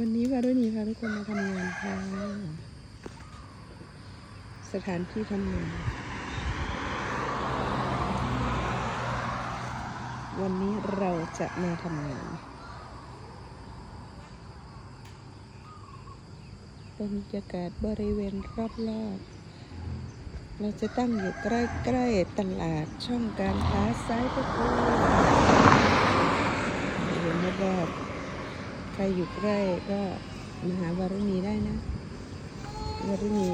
วันนี้วารุณีพาทุกคนมาทำงานค่ะ สถานที่ทำงาน วันนี้เราจะมาทำงาน บรรยากาศบริเวณรอบๆเราจะตั้งอยู่ใกล้ๆตลาดช่องการค้าซ้ายตะกูบริเวณรอบ ใครอยู่ใกล้ก็มาหาวารุณีได้นะวารุณี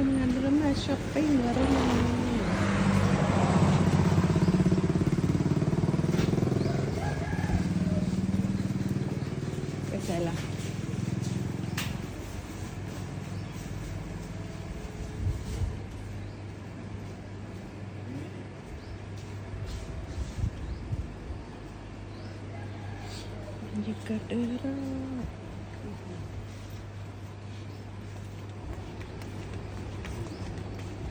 ทำงานแล้วมาช้อปปิ้งวารุณีไปใส่ละบรรยากาศโดยรอบ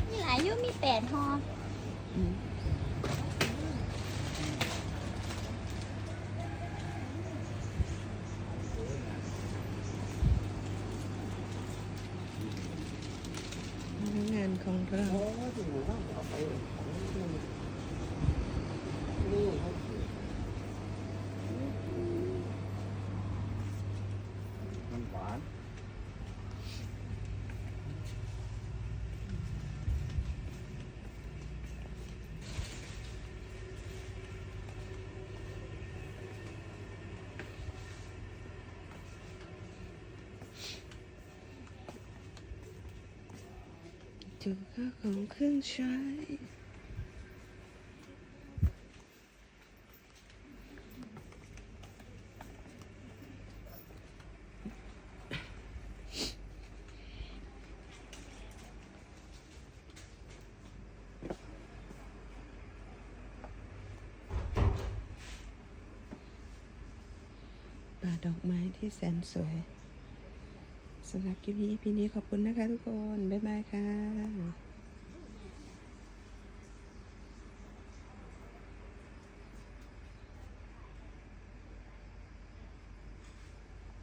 มีหลาย อยุ่มีแปดหอ อืมพนักงานของเรา มันหวาน จุดค่าของเครื่องใช้ป่าดอกไม้ที่แสนสวย สำหรับคลิปนี้พี่นี้ขอบคุณนะคะทุกคน บ๊ายบายค่ะ